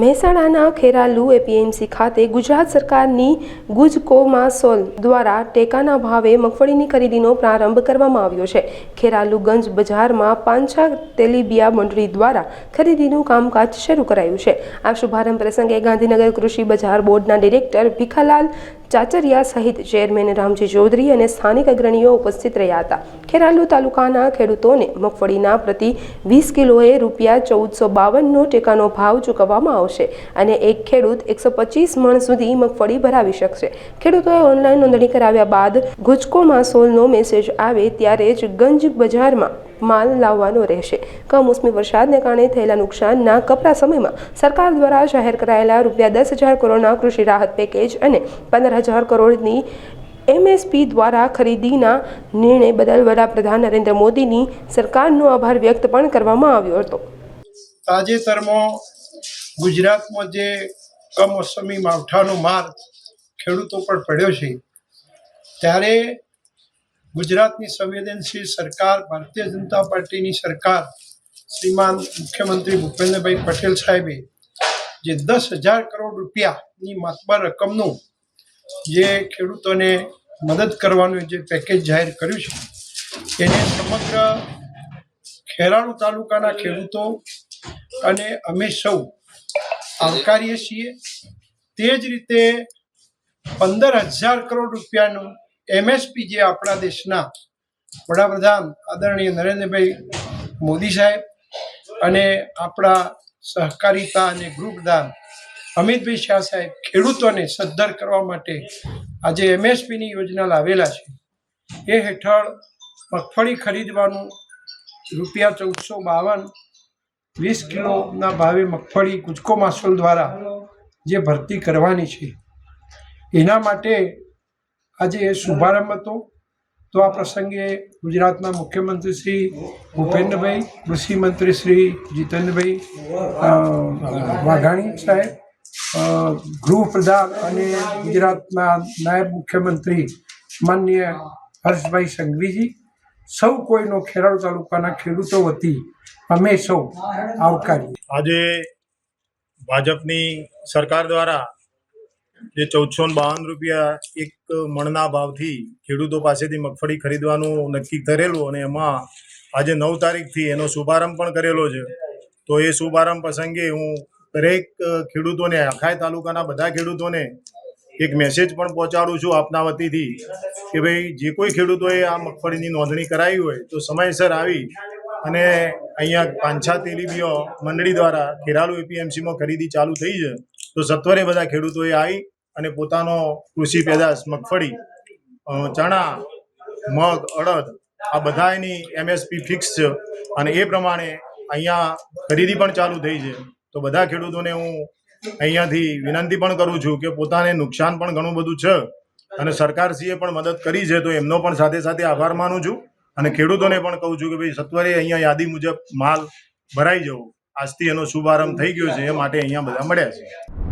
મહેસાણાના ખેરાલુ એપીએમસી ખાતે ગુજરાત સરકારની ગુજકોમાસોલ દ્વારા ટેકાના ભાવે મગફળીની ખરીદીનો પ્રારંભ કરવામાં આવ્યો છે. ખેરાલુગંજ બજારમાં પાંચા તેલીબિયા મંડળી દ્વારા ખરીદીનું કામકાજ શરૂ કરાયું છે. આ શુભારંભ પ્રસંગે ગાંધીનગર કૃષિ બજાર બોર્ડના ડિરેક્ટર ભીખાલાલ ચાચરિયા સહિત ચેરમેન રામજી ચૌધરી અને સ્થાનિક અગ્રણીઓ ઉપસ્થિત રહ્યા હતા. ખેરાલુ તાલુકાના ખેડૂતોને મગફળીના પ્રતિ વીસ કિલોએ રૂપિયા ચૌદસો બાવનનો ટેકાનો ભાવ ચૂકવવામાં આવશે અને એક ખેડૂત એકસો પચીસ મણ સુધી મગફળી ભરાવી શકશે. ખેડૂતોએ ઓનલાઈન નોંધણી કરાવ્યા બાદ ગુજકોમાં સોલનો મેસેજ આવે ત્યારે જ ગંજ બજારમાં માલ લાવવાનો રહેશે. કમોસમી વરસાદને કારણે થયેલા નુકસાનના કપરા સમયમાં સરકાર દ્વારા જાહેર કરાયેલા રૂપિયા દસ હજાર કરોડના કૃષિ રાહત પેકેજ અને પંદર હજાર કરોડની એમએસપી દ્વારા ખરીદીના નિર્ણય બદલ વડાપ્રધાન નરેન્દ્ર મોદીની સરકારનો આભાર વ્યક્ત પણ કરવામાં આવ્યો હતો. તાજેતરમાં ગુજરાતમાં જે કમોસમી માવઠાનો માર ખેડૂતો પર પડ્યો છે, ત્યારે ગુજરાતની સંવેદનશીલ સરકાર, ભારતીય જનતા પાર્ટીની સરકાર, શ્રીમાન મુખ્યમંત્રી ભૂપેન્દ્રભાઈ પટેલ સાહેબે જે દસ હજાર કરોડ રૂપિયાની માતબર રકમનું જે ખેડૂતોને મદદ કરવાનું જે પેકેજ જાહેર કર્યું છે, એને સમગ્ર ખેરાલુ તાલુકાના ખેડૂતો અને અમે સૌ આવકારીએ છીએ. તે જ રીતે પંદર હજાર કરોડ રૂપિયાનું એમએસપી જે આપણા દેશના વડાપ્રધાન આદરણીય નરેન્દ્રભાઈ મોદી સાહેબ અને આપણા સહકારિતા અને ગૃહપ્રધાન અમિતભાઈ શાહ સાહેબ ખેડૂતોને સદ્ધર કરવા માટે આજે એમએસપીની યોજના લાવેલા છે. એ હેઠળ મગફળી ખરીદવાનું રૂપિયા ચૌદસો બાવન વીસ કિલોના ભાવે મગફળી કૂચકો માસોલ દ્વારા જે ભરતી કરવાની છે. એના માટે આજે શુભારંભ હતો. તો આ પ્રસંગે ગુજરાતના મુખ્યમંત્રી શ્રી ભૂપેન્દ્રભાઈ કૃષિ મંત્રી શ્રી જીતેન્દ્રભાઈ વાઘાણી સાહેબ ગૃહપ્રધાન અને ગુજરાતના નાયબ મુખ્યમંત્રી માન્ય હર્ષભાઈ સંઘવીજી સૌ કોઈનો ખેરાલુ તાલુકાના ખેડૂતો વતી અમે સૌ આવકારીએ. આજે ભાજપની સરકાર દ્વારા જે ચૌદસો બાવન રૂપિયા એક મણના ભાવથી ખેડૂતો પાસેથી મગફળી ખરીદવાનું નક્કી કરેલું અને એમાં આજે નવ તારીખથી એનો શુભારંભ પણ કરેલો છે. તો એ શુભારંભ પ્રસંગે હું દરેક ખેડૂતોને, આખાય તાલુકાના બધા ખેડૂતોને એક મેસેજ પણ પહોંચાડું છું આપના વતીથી કે ભાઈ, જે કોઈ ખેડૂતોએ આ મગફળીની નોંધણી કરાવી હોય તો સમયસર આવી અને અહીંયા પાંછા તેલીબીઓ મંડળી દ્વારા ખેરાલુ એપીએમસીમાં ખરીદી ચાલુ થઈ છે, તો સત્વરે બધા ખેડૂતોએ આવી અને પોતાનો કૃષિ પેદાશ, મગફળી ચણા, મગ, અડદ, આ બધા એની એમએસપી ફિક્સ છે અને એ પ્રમાણે અહીંયા ખરીદી પણ ચાલુ થઈ છે. તો બધા ખેડૂતોને હું અહીંયાથી વિનંતી પણ કરું છું કે પોતાને નુકસાન પણ ઘણું બધું છે અને સરકારશ્રીએ પણ મદદ કરી છે, તો એમનો પણ સાથે સાથે આભાર માનું છું અને ખેડૂતોને પણ કહું છું કે ભાઈ, સત્વરે અહીંયા યાદી મુજબ માલ ભરાઈ જવો. આજથી એનો શુભારંભ થઈ ગયો છે, એ માટે અહીંયા બધા મળ્યા છે.